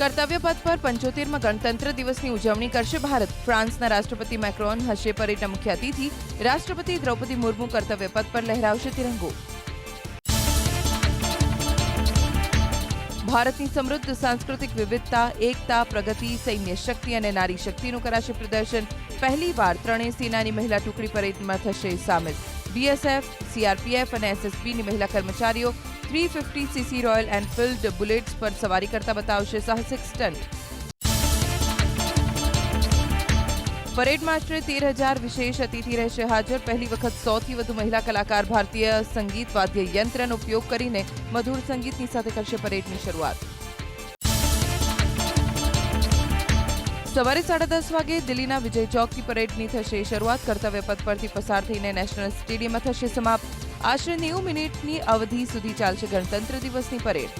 કર્તવ્ય પથ પર પંચોતેરમાં ગણતંત્ર દિવસની ઉજવણી કરશે ભારત. ફ્રાન્સના રાષ્ટ્રપતિ મેક્રોન હશે પરેડના મુખ્ય અતિથિ. રાષ્ટ્રપતિ દ્રૌપદી મુર્મુ કર્તવ્ય પથ પર લહેરાવશે તિરંગો. ભારતની સમૃદ્ધ સાંસ્કૃતિક વિવિધતા, એકતા, પ્રગતિ, સૈન્ય શક્તિ અને નારી શક્તિનું કરાશે પ્રદર્શન. પહેલીવાર ત્રણેય સેનાની મહિલા ટુકડી પરેડમાં થશે સામેલ. બીએસએફ સીઆરપીએફ અને એસએસબીની મહિલા કર્મચારીઓ three fifty CC Royal Enfield bullets પર સવારી કરતા બતાવશે સાહસિક સ્ટન્ટ. પરેડમાં આશરે તેર હજાર વિશેષ અતિથિ રહેશે હાજર. પહેલી વખત સોથી વધુ મહિલા કલાકાર ભારતીય સંગીત વાદ્ય યંત્રનો ઉપયોગ કરીને મધુર સંગીતની સાથે કરશે પરેડની શરૂઆત. સવારે સાડા દસ વાગે દિલ્હીના વિજય ચોકથી પરેડની થશે શરૂઆત. કર્તવ્ય પથ પરથી પસાર થઈને નેશનલ સ્ટેડિયમમાં થશે સમાપ્ત. આશરે નેવું મિનિટની અવધિ સુધી ચાલશે ગણતંત્ર દિવસની પરેડ.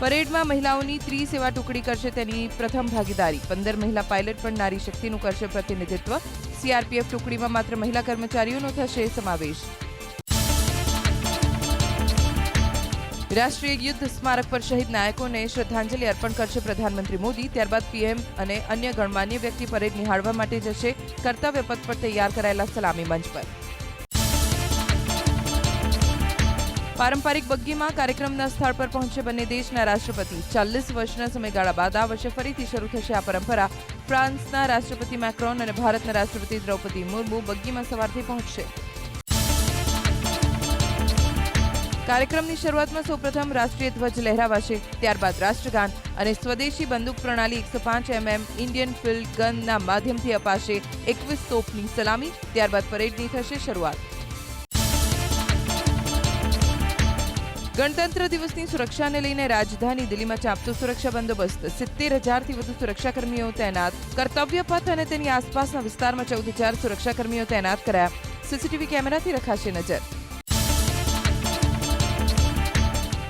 પરેડમાં મહિલાઓની ત્રિસેવા ટુકડી કરશે તેની પ્રથમ ભાગીદારી. પંદર મહિલા પાયલટ પણ નારી શક્તિનું કરશે પ્રતિનિધિત્વ. સીઆરપીએફ ટુકડીમાં માત્ર મહિલા કર્મચારીઓનો થશે સમાવેશ. રાષ્ટ્રીય યુદ્ધ સ્મારક પર શહીદ નાયકોને શ્રદ્ધાંજલિ અર્પણ કરશે પ્રધાનમંત્રી મોદી. ત્યારબાદ પીએમ અને અન્ય ગણમાન્ય વ્યક્તિ પરેડ નિહાળવા માટે જશે કર્તવ્ય પથ પર તૈયાર કરાયેલા સલામી મંચ પર. પારંપરિક બગ્ગીમાં કાર્યક્રમના સ્થળ પર પહોંચશે બંને દેશના રાષ્ટ્રપતિ. ચાલીસ વર્ષના સમયગાળા બાદ આ વર્ષે ફરીથી શરૂ થશે આ પરંપરા. ફ્રાન્સના રાષ્ટ્રપતિ મેક્રોન અને ભારતના રાષ્ટ્રપતિ દ્રૌપદી મુર્મુ બગ્ગીમાં સવારથી પહોંચશે. કાર્યક્રમની શરૂઆતમાં સૌપ્રથમ રાષ્ટ્રીય ધ્વજ લહેરાવાશે, ત્યારબાદ રાષ્ટ્રગાન અને સ્વદેશી બંદૂક પ્રણાલી એકસો પાંચ એમએમ ઇન્ડિયન ફિલ્ડ ગનના માધ્યમથી અપાશે એકવીસ તોપની સલામી, ત્યારબાદ પરેડની થશે શરૂઆત. ગણતંત્ર દિવસની સુરક્ષાને લઈને રાજધાની દિલ્હીમાં ચાંપતો સુરક્ષા બંદોબસ્ત. સિત્તેર હજારથી વધુ સુરક્ષાકર્મીઓ તૈનાત. કર્તવ્ય પથ અને તેની આસપાસના વિસ્તારમાં ચૌદ હજાર સુરક્ષાકર્મીઓ તૈનાત કરાયા. સીસીટીવી કેમેરાથી રખાશે નજર.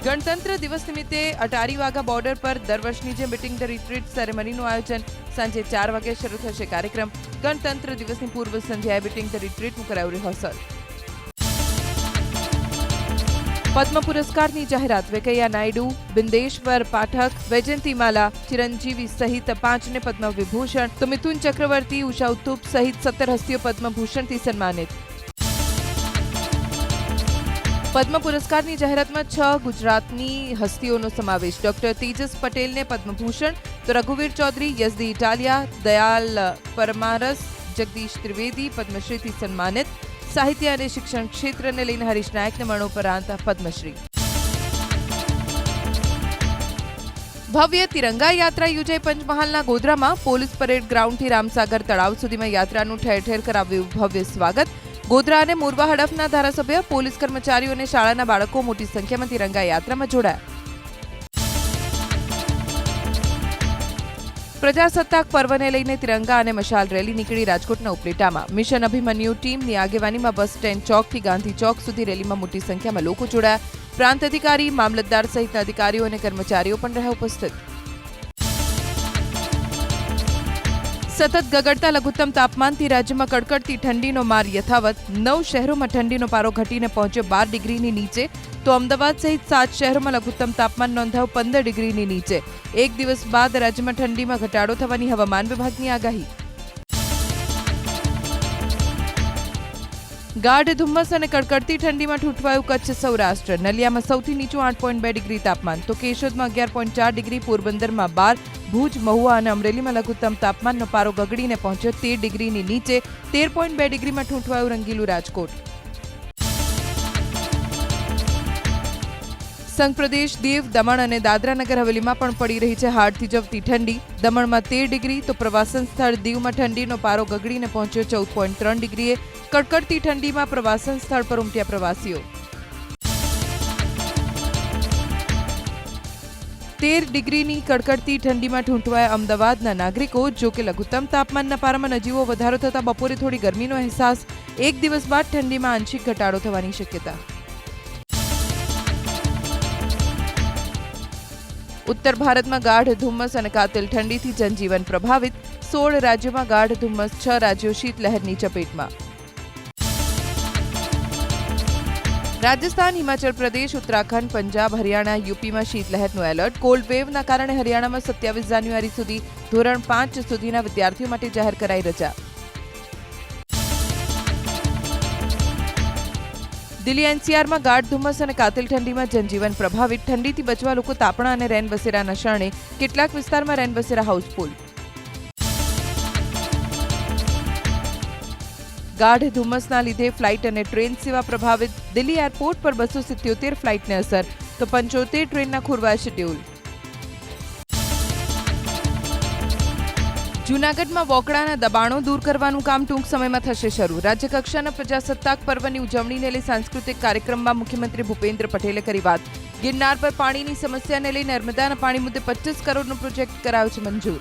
ગણતંત્ર દિવસ નિમિત્તે અટારી વાઘા બોર્ડર પર દર વર્ષની જેમ બીટિંગ ધ રિટ્રીટ સેરેમનીનું આયોજન સાંજે ચાર વાગે શરૂ થશે. કાર્યક્રમ ગણતંત્ર દિવસની પૂર્વ સંધ્યાએ બીટિંગ ધ રિટ્રીટનું કરાયું રિહર્સલ પદ્મ પુરસ્કારની જાહેરાત. વેકૈયા નાયડુ, બિંદેશ્વર પાઠક, વૈજયંતીમાલા, ચિરંજીવી સહિત પાંચને પદ્મ વિભૂષણ તો મિથુન ચક્રવર્તી, ઉષા ઉત્તુપ સહિત સત્તર હસ્તીઓ પદ્મભૂષણથી સન્માનિત. પદ્મ પુરસ્કારની જાહેરાતમાં છ ગુજરાતની હસ્તીઓનો સમાવેશ. ડોક્ટર તેજસ પટેલને પદ્મભૂષણ, તો રઘુવીર ચૌધરી યઝદી ઇટાલિયા દયાલ પરમારસ, જગદીશ ત્રિવેદી, પદ્મશ્રીથી સન્માનિત. સાહિત્ય અને શિક્ષણ ક્ષેત્રને લઈને હરીશ નાયકને મરણોપરાંત પદ્મશ્રી. ભવ્ય તિરંગા યાત્રા યોજાઈ પંચમહાલના ગોધરામાં. પોલીસ પરેડ ગ્રાઉન્ડથી રામસાગર તળાવ સુધીમાં યાત્રાનું ઠેર ઠેર કરાવ્યું ભવ્ય સ્વાગત. ગોધરા અને મોરવા હડફના ધારાસભ્ય, પોલીસ કર્મચારીઓ અને શાળાના બાળકો મોટી સંખ્યામાં તિરંગા યાત્રામાં જોડાયા. પ્રજાસત્તાક પર્વને લઈને તિરંગા અને મશાલ રેલી નીકળી રાજકોટના ઉપલેટામાં. મિશન અભિમન્યુ ટીમની આગેવાનીમાં બસ સ્ટેન્ડ ચોકથી ગાંધી ચોક સુધી રેલીમાં મોટી સંખ્યામાં લોકો જોડાયા. પ્રાંત અધિકારી, મામલતદાર સહિતના અધિકારીઓ અને કર્મચારીઓ પણ રહ્યા ઉપસ્થિત. સતત ગગડતા લઘુત્તમ તાપમાનથી રાજ્યમાં કડકડતી ઠંડીનો માર યથાવત. નવ શહેરોમાં ઠંડીનો પારો ઘટીને પહોંચ્યો બાર ડિગ્રીની નીચે. તો અમદાવાદ સહિત સાત શહેરોમાં લઘુત્તમ તાપમાન નોંધાયું પંદર ડિગ્રીની નીચે. એક દિવસ બાદ રાજ્યમાં ઠંડીમાં ઘટાડો થવાની હવામાન વિભાગની આગાહી. ગાઢ ધુમ્મસ અને કડકડતી ઠંડીમાં ઠૂંઠવાયું કચ્છ સૌરાષ્ટ્ર. નલિયામાં સૌથી નીચું આઠ પોઈન્ટ બે ડિગ્રી તાપમાન. તો કેશોદમાં અગિયાર પોઈન્ટ ચાર ડિગ્રી, પોરબંદરમાં બાર. ભુજ, મહુવા અને અમરેલીમાં લઘુત્તમ તાપમાનનો પારો ગગડીને પહોંચ્યો. તેર ડિગ્રીની નીચે તેર પોઈન્ટ બે ડિગ્રીમાં ઠૂંઠવાયું રંગીલું રાજકોટ. સંઘ પ્રદેશ, દીવ, દમણ અને દાદરાનગર હવેલીમાં પણ પડી રહી છે હાડથી થીજવતી ઠંડી. દમણમાં તેર ડિગ્રી તો પ્રવાસન સ્થળ દીવમાં ઠંડીનો પારો ગગડીને પહોંચ્યો ચૌદ પોઈન્ટ ત્રણ ડિગ્રીએ. કડકડતી ઠંડીમાં પ્રવાસન સ્થળ પર ઉમટ્યા પ્રવાસીઓ. તેર ડિગ્રીની કડકડતી ઠંડીમાં ઠૂંઠવાયા અમદાવાદના નાગરિકો જોકે લઘુત્તમ તાપમાનના પારામાં નજીવો વધારો થતા બપોરે થોડી ગરમીનો અહેસાસ. એક દિવસ બાદ ઠંડીમાં આંશિક ઘટાડો થવાની શક્યતા. ઉત્તર ભારતમાં ગાઢ ધુમ્મસ અને કાતિલ ઠંડીથી જનજીવન પ્રભાવિત. સોળ રાજ્યોમાં ગાઢ ધુમ્મસ, છ રાજ્યો શીતલહેરની ચપેટમાં. રાજસ્થાન, હિમાચલ પ્રદેશ, ઉત્તરાખંડ, પંજાબ, હરિયાણા, યુપીમાં શીતલહેરનું એલર્ટ. કોલ્ડ વેવના કારણે હરિયાણામાં સત્યાવીસ જાન્યુઆરી સુધી ધોરણ પાંચ સુધીના વિદ્યાર્થીઓ માટે જાહેર કરાઈ રજા. દિલ્હી એનસીઆરમાં ગાઢ ધુમ્મસ અને કાતિલ ઠંડીમાં જનજીવન પ્રભાવિત. ઠંડીથી બચવા લોકો તાપણા અને રેનબસેરાના શરણે કેટલાક વિસ્તારમાં રેનબસેરા હાઉસફુલ. ગાઢ ધુમ્મસના લીધે ફ્લાઇટ અને ટ્રેન સેવા પ્રભાવિત. દિલ્હી એરપોર્ટ પર બસો સિત્યોતેર ફ્લાઇટને અસર. તો પંચોતેર ટ્રેનના ખોરવાયા શેડ્યુલ. જૂનાગઢમાં વોકડાના દબાણો દૂર કરવાનું કામ ટૂંક સમયમાં થશે શરૂ. રાજ્યકક્ષાના પ્રજાસત્તાક પર્વની ઉજવણીને લઈ સાંસ્કૃતિક કાર્યક્રમમાં મુખ્યમંત્રી ભૂપેન્દ્ર પટેલે કરી વાત. ગિરનાર પર પાણીની સમસ્યાને લઈ નર્મદાના પાણી મુદ્દે પચીસ કરોડનો પ્રોજેક્ટ કરાયો છે મંજૂર.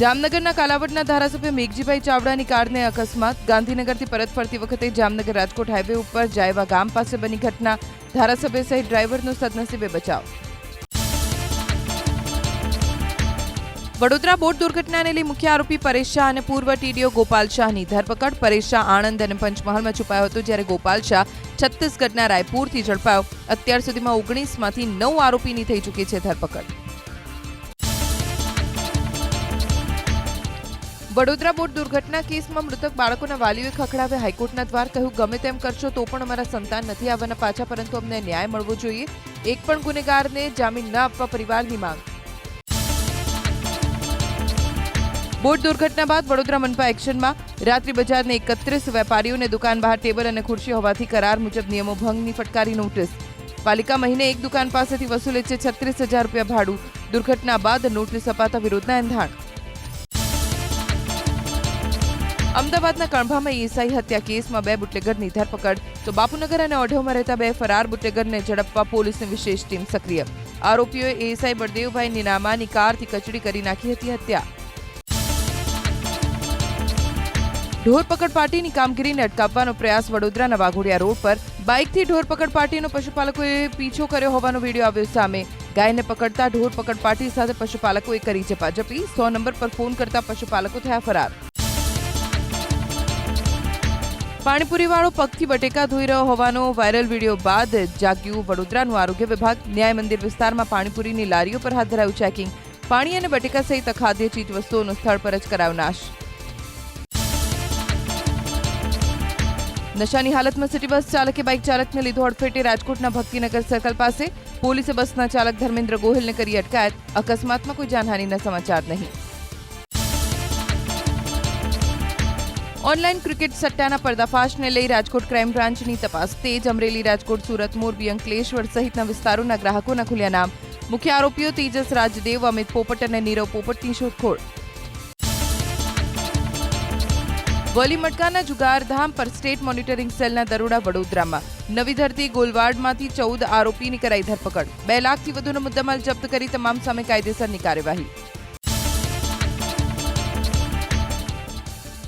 જામનગરના કાલાવડના ધારાસભ્ય મેઘજીભાઈ ચાવડાની કારને અકસ્માત. ગાંધીનગરથી પરત ફરતી વખતે જામનગર રાજકોટ હાઈવે ઉપર જાયવા ગામ પાસે બની ઘટના. ધારાસભ્ય સહિત ડ્રાઈવરનો સદનસીબે બચાવ. વડોદરા બોટ દુર્ઘટનાને લઈ મુખ્ય આરોપી પરેશ શાહ અને પૂર્વ ટીડીઓ ગોપાલ શાહની ધરપકડ. પરેશ શાહ આણંદ અને પંચમહાલમાં છુપાયો હતો જ્યારે ગોપાલ શાહ છત્તીસગઢના રાયપુરથી ઝડપાયો. અત્યાર સુધીમાં ઓગણીસમાંથી નવ આરોપીની થઈ ચૂકી છે ધરપકડ. વડોદરા બોટ દુર્ઘટના કેસમાં મૃતક બાળકોના વાલીઓએ ખખડાવે હાઈકોર્ટના દ્વાર કહ્યું, ગમે તેમ કરશો તો પણ અમારા સંતાન નથી આવવાના પાછા, પરંતુ અમને ન્યાય મળવો જોઈએ. એક પણ ગુનેગારને જામીન ન આપવા પરિવારની માંગ. બોટ દુર્ઘટના બાદ વડોદરા મનપા એક્શનમાં રાત્રિ બજારને એકત્રીસ વેપારીઓને દુકાન બહાર ટેબલ અને ખુરશી હોવાથી કરાર મુજબ નિયમો ભંગની ફટકારી નોટિસ. પાલિકા મહિને એક દુકાન પાસેથી વસૂલે છે છત્રીસ હજાર રૂપિયા ભાડું. દુર્ઘટના બાદ નોટિસ અપાતા વિરોધના એંધાણ. અમદાવાદના કણભામાં ઈસાઈ હત્યા કેસમાં બે બુટલેગરની ધરપકડ. તો બાપુનગર અને ઓઢવમાં રહેતા બે ફરાર બુટલેગરને ઝડપવા પોલીસની વિશેષ ટીમ સક્રિય. આરોપીઓએ એએસઆઈ બળદેવભાઈ નિનામાની કારથી કચડી કરી નાખી હતી હત્યા. ઢોરપકડ પાર્ટીની કામગીરીને અટકાવવાનો પ્રયાસ વડોદરાના વાઘોડિયા રોડ પર. બાઇકથી ઢોરપકડ પાર્ટીનો પશુપાલકોએ પીછો કર્યો હોવાનો વીડિયો આવ્યો સામે. ગાયને પકડતા ઢોરપકડ પાર્ટી સાથે પશુપાલકોએ કરી ઝપાઝપી. સો નંબર પર ફોન કરતા પશુપાલકો થયા ફરાર. પાણીપુરીવાળો પગથી બટેકા ધોઈ રહ્યો હોવાનો વાયરલ વીડિયો બાદ જાગ્યું વડોદરાનું આરોગ્ય વિભાગ. ન્યાય મંદિર વિસ્તારમાં પાણીપુરીની લારીઓ પર હાથ ધરાયું ચેકિંગ પાણી અને બટેકા સહિત અખાદ્ય ચીજ વસ્તુઓનો સ્થળ પર જ કરાયો નાશ. નશાની હાલતમાં સિટી બસ ચાલકે બાઇક ચાલકને લીધો અડફેટે રાજકોટના ભક્તિનગર સર્કલ પાસે. પોલીસે બસના ચાલક ધર્મેન્દ્ર ગોહિલને કરી અટકાયત. અકસ્માતમાં કોઈ જાનહાનિના સમાચાર નહીં. ઓનલાઈન ક્રિકેટ સટ્ટાના પર્દાફાશને લઈ રાજકોટ ક્રાઇમ બ્રાન્ચની તપાસ તેજ અમરેલી, રાજકોટ, સુરત, મોરબી, અંકલેશ્વર સહિતના વિસ્તારોના ગ્રાહકોના ખુલ્યા નામ. મુખ્ય આરોપીઓ તેજસ રાજદેવ, અમિત પોપટ અને નીરવ પોપટની શોધખોળ. વલી મટકાના જુગારધામ પર સ્ટેટ મોનિટરિંગ સેલના દરોડા વડોદરામાં. નવી ધરતી ગોલવાડમાંથી ચૌદ આરોપીની કરાઈ ધરપકડ. બે લાખથી વધુનો મુદ્દામાલ જપ્ત કરી તમામ સામે કાયદેસરની કાર્યવાહી.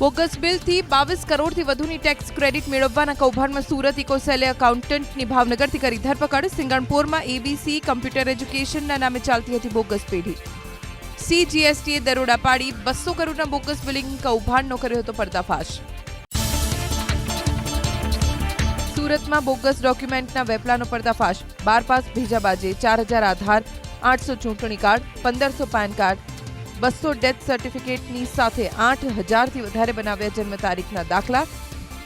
બોગસ બિલથી બાવીસ કરોડથી વધુની ટેક્સ ક્રેડિટ મેળવવાના કૌભાંડમાં સુરત ઇકોસેલે એકાઉન્ટન્ટની ભાવનગરથી કરી ધરપકડ. સિંગણપુરમાં એબીસી કમ્પ્યુટર એજ્યુકેશનના નામે ચાલતી હતી બોગસ પેઢી. સીજીએસટીએ દરોડા પાડી બસો કરોડના બોગસ બિલિંગ કૌભાંડનો કર્યો હતો પર્દાફાશ. સુરતમાં બોગસ ડોક્યુમેન્ટના વેપલાનો પર્દાફાશ. બાર પાસ ભેજાબાજે, ચાર હજાર આધાર, આઠસો ચૂંટણી કાર્ડ, પંદરસો પાન કાર્ડ બસો ડેથ સર્ટિફિકેટની સાથે આઠ હજારથી વધારે બનાવ્યા જન્મ તારીખના દાખલા.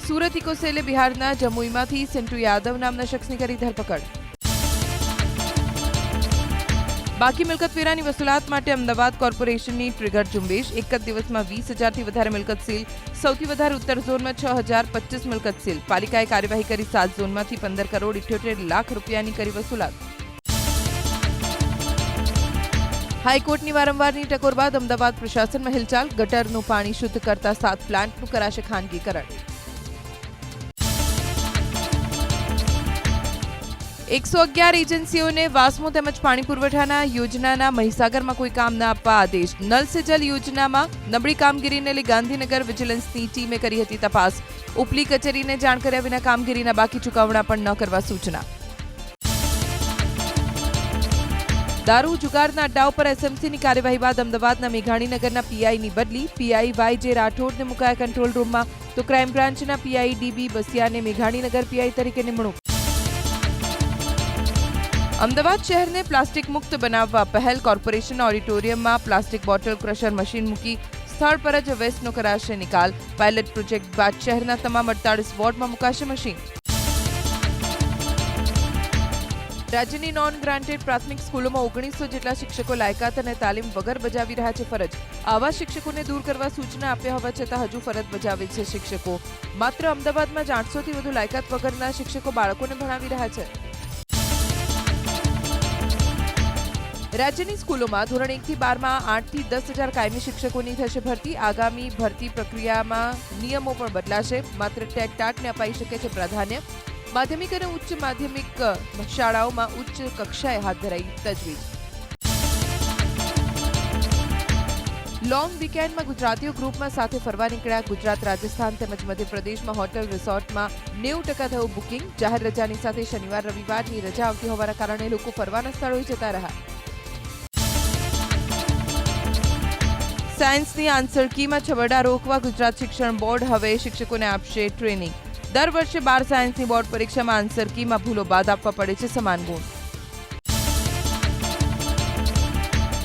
સુરત ઇકોસેલે બિહારના જમુઈમાંથી સિન્ટુ યાદવ નામના શખ્સની કરી ધરપકડ. બાકી મિલકત વેરાની વસૂલાત માટે અમદાવાદ કોર્પોરેશનની ટ્રિગર ઝુંબેશ. એક જ દિવસમાં વીસ હજારથી વધારે મિલકત સીલ. સૌથી વધારે ઉત્તર ઝોનમાં છ હજાર પચીસ મિલકત સીલ. પાલિકાએ કાર્યવાહી કરી સાત ઝોનમાંથી પંદર કરોડ ઇઠ્યોતેર લાખ રૂપિયાની કરી વસૂલાત. હાઈકોર્ટની વારંવારની ટકોર બાદ અમદાવાદ પ્રશાસનમાં હિલચાલ, ગટરનું પાણી શુદ્ધ કરતા સાત પ્લાન્ટનું કરાશે ખાનગીકરણ. એકસો અગિયાર એજન્સીઓને વાસ્મો તેમજ પાણી પુરવઠાના યોજનાના મહીસાગરમાં કોઈ કામ ન આપવા આદેશ. નલ સે જલ યોજનામાં નબળી કામગીરીને લઈ ગાંધીનગર વિજિલન્સની ટીમે કરી હતી તપાસ. ઉપલી કચેરીને જાણ કર્યા વિના કામગીરીના બાકી ચુકવણા પણ ન કરવા સૂચના. દારૂ જુગારના અડ્ડા ઉપર એસએમસીની કાર્યવાહી બાદ અમદાવાદના મેઘાણીનગરના પીઆઈની બદલી. પીઆઈ વાય જે રાઠોડને મુકાયા કંટ્રોલ રૂમમાં તો ક્રાઇમ બ્રાન્ચના પીઆઈ ડીબી બસિયાને મેઘાણીનગર પીઆઈ તરીકે નિમણૂક. અમદાવાદ શહેરને પ્લાસ્ટિક મુક્ત બનાવવા પહેલ કોર્પોરેશન ઓડિટોરિયમમાં પ્લાસ્ટિક બોટલ ક્રશર મશીન મૂકી સ્થળ પર જ વેસ્ટનો કરાશે નિકાલ. પાયલટ પ્રોજેક્ટ બાદ શહેરના તમામ અડતાળીસ વોર્ડમાં મુકાશે મશીન. રાજ્યની નોન ગ્રાન્ટેડ પ્રાથમિક સ્કૂલોમાં ઓગણીસો જેટલા શિક્ષકો લાયકાત અને તાલીમ વગર બજાવી રહ્યા છે ફરજ. આવા શિક્ષકોને દૂર કરવા સૂચના આપ્યા હોવા છતાં હજુ ફરજ બજાવે છે શિક્ષકો. માત્ર અમદાવાદમાં જ આઠસોથી વધુ લાયકાત વગરના શિક્ષકો બાળકોને ભણાવી રહ્યા છે. રાજ્યની સ્કૂલોમાં ધોરણ એકથી બારમાં આઠથી દસ હજાર કાયમી શિક્ષકોની થશે ભરતી. આગામી ભરતી પ્રક્રિયામાં નિયમો પણ બદલાશે. માત્ર ટેટ ટાટને અપાઈ શકે છે પ્રાધાન્ય. માધ્યમિક અને ઉચ્ચ માધ્યમિક શાળાઓમાં ઉચ્ચ કક્ષાએ હાથ ધરાઈ તજવીજ. લોંગ વીકેન્ડમાં ગુજરાતીઓ ગ્રુપમાં સાથે ફરવા નીકળ્યા ગુજરાત, રાજસ્થાન તેમજ મધ્યપ્રદેશમાં હોટેલ રિસોર્ટમાં નેવું ટકા થયું બુકિંગ. જાહેર રજાની સાથે શનિવાર રવિવારની રજા આવતી હોવાના કારણે લોકો ફરવાના સ્થળોએ જતા રહ્યા. સાયન્સની આન્સર કીમાં છબરડા રોકવા ગુજરાત શિક્ષણ બોર્ડ હવે શિક્ષકોને આપશે ટ્રેનિંગ. દર વર્ષે બાર સાયન્સની બોર્ડ પરીક્ષામાં આન્સર કીમાં ભૂલો બાદ આપવા પડે છે સમાન ગુણ.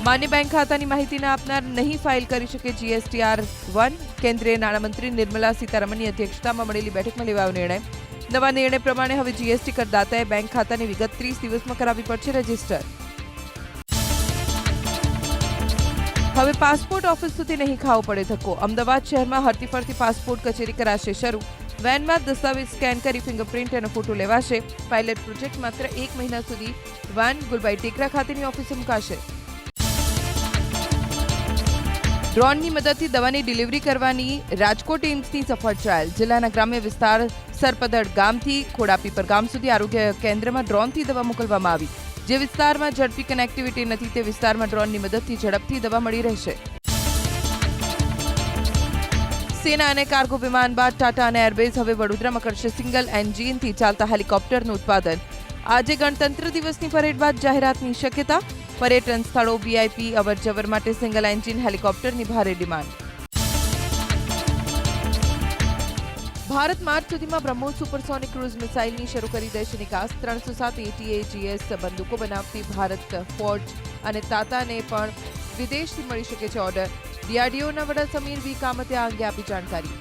માન્ય બેંક ખાતાની માહિતી આપનાર નહીં ફાઇલ કરી શકે જીએસટીઆર વન. કેન્દ્રીય નાણામંત્રી નિર્મલા સીતારમણની અધ્યક્ષતામાં મળેલી બેઠકમાં લેવાયો નિર્ણય. નવા નિર્ણય પ્રમાણે હવે જીએસટી કરદાતાએ બેંક ખાતાની વિગત ત્રીસ દિવસમાં કરાવવી પડશે રજિસ્ટર. હવે પાસપોર્ટ ઓફિસ સુધી નહીં ખાવો પડે ધક્કો. અમદાવાદ શહેરમાં હરતી ફરતી પાસપોર્ટ કચેરી કરાશે શરૂ. વેનમાં દસ્તાવેજ સ્કેન કરી ફિંગરપ્રિન્ટ અને ફોટો લેવાશે. પાયલટ પ્રોજેક્ટ માત્ર એક મહિના સુધી વાન ગુલબાઈ ટેકરા ખાતેની ઓફિસે મુકાશે. ડ્રોનની મદદથી દવાની ડિલિવરી કરવાની રાજકોટ એમ્સની સફળ ટ્રાયલ. જિલ્લાના ગ્રામ્ય વિસ્તાર સરપદડ ગામથી ખોડાપીપર ગામ સુધી આરોગ્ય કેન્દ્રમાં ડ્રોનથી દવા મોકલવામાં આવી. જે વિસ્તારમાં ઝડપી કનેક્ટિવિટી નથી, તે વિસ્તારમાં ડ્રોનની મદદથી ઝડપથી દવા મળી રહેશે. સેના અને કાર્ગો વિમાન બાદ ટાટા અને એરબેઝ હવે વડોદરામાં કરશે સિંગલ એન્જિનથી ચાલતા હેલિકોપ્ટરનું ઉત્પાદન. આજે ગણતંત્ર દિવસની પરેડ બાદ જાહેરાતની શક્યતા. પર્યટન સ્થળો વીઆઈપી અવરજવર માટે સિંગલ એન્જિન હેલિકોપ્ટરની ભારે ડિમાન્ડ. ભારત માર્ચ સુધીમાં બ્રહ્મોસ સુપરસોનિક ક્રુઝ મિસાઇલની શરૂ કરી દેશે નિકાસ. ત્રણસો સાત એટીએજીએસ બંદૂકો બનાવતી ભારત ફોર્જ અને તાતાને પણ વિદેશથી મળી શકે છે ઓર્ડર. ડીઆરડીઓના વડા સમીર વી કામતે આ અંગે આપી જાણકારી.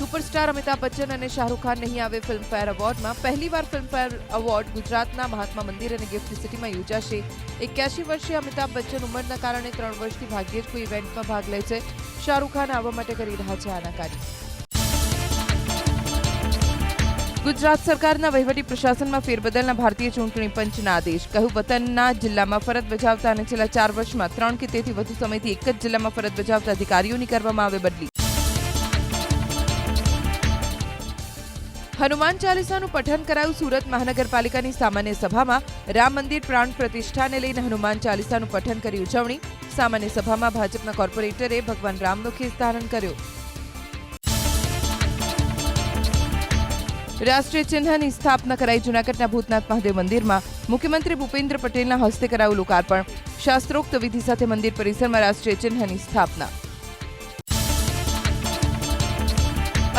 સુપરસ્ટાર અમિતાભ બચ્ચન અને શાહરૂખ ખાન નહીં આવે ફિલ્મફેર એવોર્ડમાં. પહેલીવાર ફિલ્મફેર એવોર્ડ ગુજરાતના મહાત્મા મંદિર અને ગિફ્ટ સિટીમાં યોજાશે. એક્યાસી વર્ષીય અમિતાભ બચ્ચન ઉંમરના કારણે ત્રણ વર્ષથી ભાગ્યે જ કોઈ ઇવેન્ટમાં ભાગ લે છે. શાહરૂખ ખાન આવવા માટે કરી રહ્યા છે આનાકારી. ગુજરાત સરકારના વહીવટી પ્રશાસનમાં ફેરબદલના ભારતીય ચૂંટણી પંચના આદેશ. કહ્યું, વતનના જિલ્લામાં ફરજ બજાવતા અને છેલ્લા ચાર વર્ષમાં ત્રણ કે તેથી વધુ સમયથી એક જ જિલ્લામાં ફરજ બજાવતા અધિકારીઓની કરવામાં આવે બદલી. હનુમાન ચાલીસાનું પઠન કરાયું સુરત મહાનગરપાલિકાની સામાન્ય સભામાં. રામ મંદિર પ્રાણ પ્રતિષ્ઠાને લઈને હનુમાન ચાલીસાનું પઠન કરી ઉજવણી. સામાન્ય સભામાં ભાજપના કોર્પોરેટરે ભગવાન રામનો ખેસ કર્યો. રાષ્ટ્રીય ચિહ્નની સ્થાપના કરાઈ જૂનાગઢના ભૂતનાથ મહાદેવ મંદિરમાં. મુખ્યમંત્રી ભૂપેન્દ્ર પટેલના હસ્તે કરાયું લોકાર્પણ. શાસ્ત્રોક્ત વિધિ સાથે મંદિર પરિસરમાં રાષ્ટ્રીય ચિહ્નની સ્થાપના.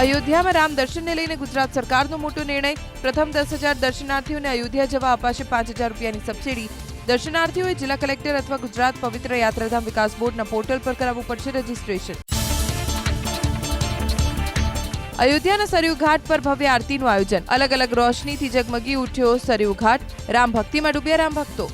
અયોધ્યામાં રામ દર્શનને લઈને ગુજરાત સરકારનો મોટો નિર્ણય. પ્રથમ દસ હજાર દર્શનાર્થીઓને અયોધ્યા જવા અપાશે પાંચ હજાર રૂપિયાની સબસિડી. દર્શનાર્થીઓએ જિલ્લા કલેક્ટર અથવા ગુજરાત પવિત્ર યાત્રાધામ વિકાસ બોર્ડના પોર્ટલ પર કરાવવું પડશે રજીસ્ટ્રેશન. અયોધ્યાના સરયુ ઘાટ પર ભવ્ય આરતીનું આયોજન. અલગ અલગ રોશનીથી જગમગી ઉઠ્યો સરયુ ઘાટ. રામ ભક્તિમાં ડૂબ્યા રામ ભક્તો.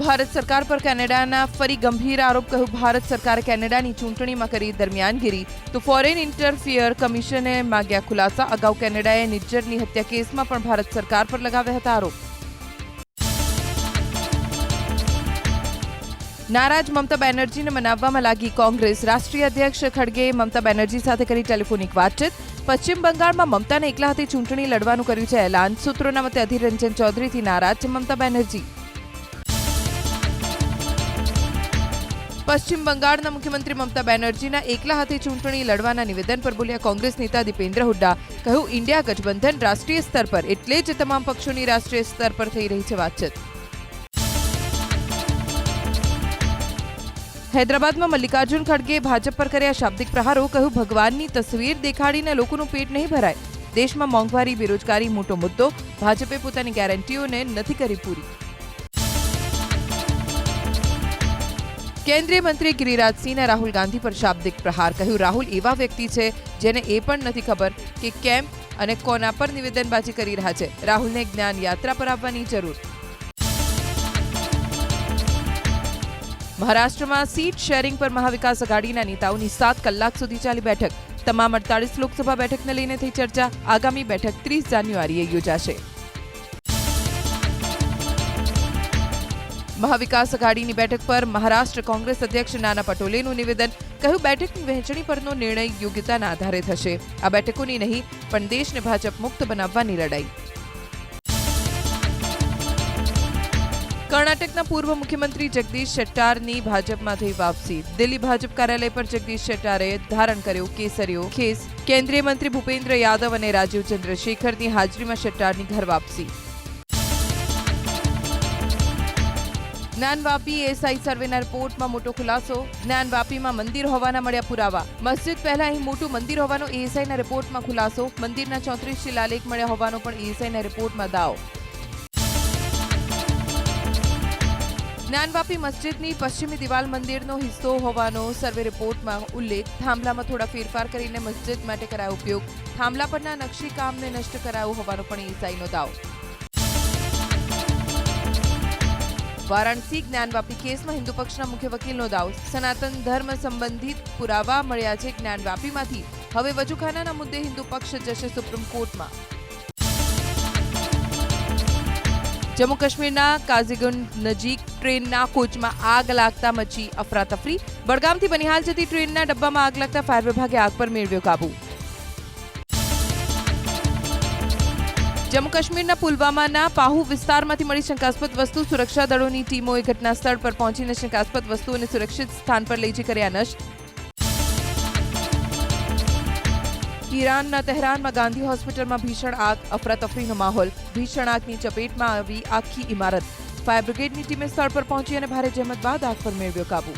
ભારત સરકાર પર કેનેડાના ફરી ગંભીર આરોપ કહ્યું. ભારત સરકારે કેનેડાની ચૂંટણીમાં કરી દરમિયાનગીરી. તો ફોરેન ઇન્ટરફિયર કમિશને માગ્યા ખુલાસા. અગાઉ કેનેડાએ નિજ્જરની હત્યા કેસમાં પણ ભારત સરકાર પર લગાવ્યા હતા આરોપ. નારાજ મમતા બેનર્જીને મનાવવામાં લાગી કોંગ્રેસ. રાષ્ટ્રીય અધ્યક્ષ ખડગેએ મમતા બેનર્જી સાથે કરી ટેલિફોનિક વાતચીત. પશ્ચિમ બંગાળમાં મમતાને એકલા હાથે ચૂંટણી લડવાનું કર્યું છે એલાન. સૂત્રોના મતે અધીર રંજન ચૌધરીથી નારાજ છે મમતા બેનર્જી. પશ્ચિમ બંગાળના મુખ્યમંત્રી મમતા બેનર્જીના એકલા હાથે ચૂંટણી લડવાના નિવેદન પર બોલ્યા કોંગ્રેસ નેતા દીપેન્દ્ર હુડ્ડા. કહ્યું, ઇન્ડિયા ગઠબંધન રાષ્ટ્રીય સ્તર પર, એટલે જ તમામ પક્ષોની રાષ્ટ્રીય સ્તર પર થઈ રહી છે વાતચીત. હૈદરાબાદમાં મલ્લિકાર્જુન ખડગે ભાજપ પર કર્યા શાબ્દિક પ્રહારો, કહ્યું, ભગવાનની તસવીર દેખાડીને લોકોનું પેટ નહીં ભરાય. દેશમાં મોંઘવારી, બેરોજગારી, મોટો મુદ્દો. ભાજપે પોતાની ગેરંટીઓને નથી કરી પૂરી. કેન્દ્રીય મંત્રી ગિરિરાજસિંહના રાહુલ ગાંધી પર શાબ્દિક પ્રહાર, કહ્યું, રાહુલ એવા વ્યક્તિ છે જેને એ પણ નથી ખબર કે કેમ અને કોના પર નિવેદનબાજી કરી રહ્યા છે. રાહુલને જ્ઞાન યાત્રા પર આવવાની જરૂર. મહારાષ્ટ્રમાં સીટ શેરિંગ પર મહાવિકાસ આઘાડીના નેતાઓની સાત કલાક સુધી ચાલી બેઠક. તમામ અડતાલીસ લોકસભા બેઠકને લઈને થઈ ચર્ચા. આગામી બેઠક ત્રીસ જાન્યુઆરીએ યોજાશે. મહાવિકાસ આઘાડીની બેઠક પર મહારાષ્ટ્ર કોંગ્રેસ અધ્યક્ષ નાના પટોલેનું નિવેદન. કહ્યું, બેઠકની વહેંચણી પરનો નિર્ણય યોગ્યતાના આધારે થશે. આ બેઠકોની નહીં, પણ દેશને ભાજપ મુક્ત બનાવવાની લડાઈ. કર્ણાટકના પૂર્વ મુખ્યમંત્રી જગદીશ શેટ્ટારની ભાજપમાં થઈ વાપસી. દિલ્હી ભાજપ કાર્યાલય પર જગદીશ શેટ્ટારે ધારણ કર્યો કેસરીયો ખેસ કેન્દ્રીય મંત્રી ભૂપેન્દ્ર યાદવ અને રાજીવ ચંદ્રશેખરની હાજરીમાં શેટ્ટારની ઘર વાપસી. જ્ઞાનવાપી એસઆઈ સર્વેના રિપોર્ટમાં મોટો ખુલાસો. જ્ઞાનવાપીમાં મંદિર હોવાના મળ્યા પુરાવા. મસ્જિદ પહેલા અહીં મોટું મંદિર હોવાનો એએસઆઈના રિપોર્ટમાં ખુલાસો. મંદિરના ચોત્રીસ શિલાલેખ મળ્યા હોવાનો પણ એએસઆઈના રિપોર્ટમાં દાવો. જ્ઞાનવાપી મસ્જિદની પશ્ચિમી દિવાલ મંદિરનો હિસ્સો હોવાનો સર્વે રિપોર્ટમાં ઉલ્લેખ. થાંભલામાં થોડા ફેરફાર કરીને મસ્જિદ માટે કરાયો ઉપયોગ. થાંભલા પરના નકશીકામને નષ્ટ કરાયું હોવાનો પણ ઈસાઈનો દાવો. વારાણસી જ્ઞાનવાપી કેસમાં હિન્દુ પક્ષના મુખ્ય વકીલનો દાવ. સનાતન ધર્મ સંબંધિત પુરાવા મળ્યા છે જ્ઞાનવાપીમાંથી. હવે વજુખાનાના મુદ્દે હિન્દુ પક્ષ જશે સુપ્રીમ કોર્ટમાં. જમ્મુ કાશ્મીરના કાઝીગુંડ નજીક ટ્રેનના કોચમાં આગ લાગતા મચી અફરાતફરી. બડગામથી બનિહાલ જતી ટ્રેનના ડબ્બામાં આગ લાગતા ફાયર વિભાગે આગ પર મેળવ્યો કાબુ. જમ્મુ કાશ્મીરના પુલવામાના પાહુ વિસ્તારમાંથી મળી શંકાસ્પદ વસ્તુ સુરક્ષા દળોની ટીમોએ ઘટના સ્થળ પર પહોંચીને શંકાસ્પદ વસ્તુઓને સુરક્ષિત સ્થાન પર લઈ જઈ કર્યા નષ્ટ. ઈરાનના તહેરાનમાં ગાંધી હોસ્પિટલમાં ભીષણ આગ, અફરાતફરીનો માહોલ. ભીષણ આગની ચપેટમાં આવી આખી ઇમારત ફાયર બ્રિગેડની ટીમે સ્થળ પર પહોંચી અને ભારે જહેમત બાદ આગ પર મેળવ્યો કાબુ.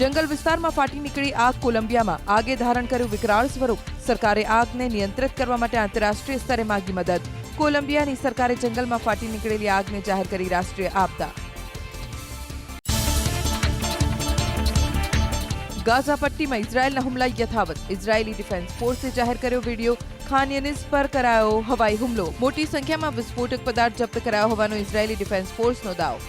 જંગલ વિસ્તારમાં ફાટી નીકળી આગ કોલંબિયામાં. આગે ધારણ કર્યું વિકરાળ સ્વરૂપ. સરકારે આગને નિયંત્રિત કરવા માટે આંતરરાષ્ટ્રીય સ્તરે માગી મદદ. કોલંબિયાની સરકારે જંગલમાં ફાટી નીકળેલી આગને જાહેર કરી રાષ્ટ્રીય આપદા. ગાઝા પટ્ટીમાં ઇઝરાયેલના હુમલા યથાવત. ઇઝરાયેલી ડિફેન્સ ફોર્સે જાહેર કર્યો વીડિયો. ખાન પર કરાયો હવાઈ હુમલો. મોટી સંખ્યામાં વિસ્ફોટક પદાર્થ જપ્ત કરાયો હોવાનો ઇઝરાયેલી ડિફેન્સ ફોર્સનો દાવો.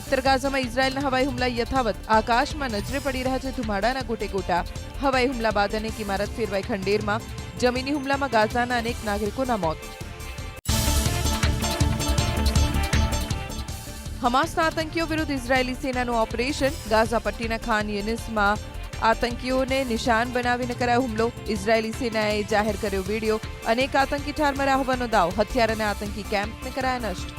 ઉત્તર ગાઝામાં ઇઝરાયેલના હવાઈ હુમલા યથાવત. આકાશમાં નજરે પડી રહ્યા છે ધુમાડાના ગોટે ગોટા હવાઈ હુમલા બાદ અનેક ઇમારત ફેરવાઈ ખંડેરમાં. જમીની હુમલામાં ગાઝાના અનેક નાગરિકોના મોત. હમાસના આતંકીઓ વિરુદ્ધ ઇઝરાયેલી સેનાનું ઓપરેશન ગાઝા પટ્ટીના ખાન યુનિસમાં આતંકીઓને નિશાન બનાવીને કરાયો હુમલો. ઇઝરાયેલી સેનાએ જાહેર કર્યો વીડિયો. અનેક આતંકી ઠાર મર્યા હોવાનો દાવ. હથિયાર અને આતંકી કેમ્પને કરાયા નષ્ટ.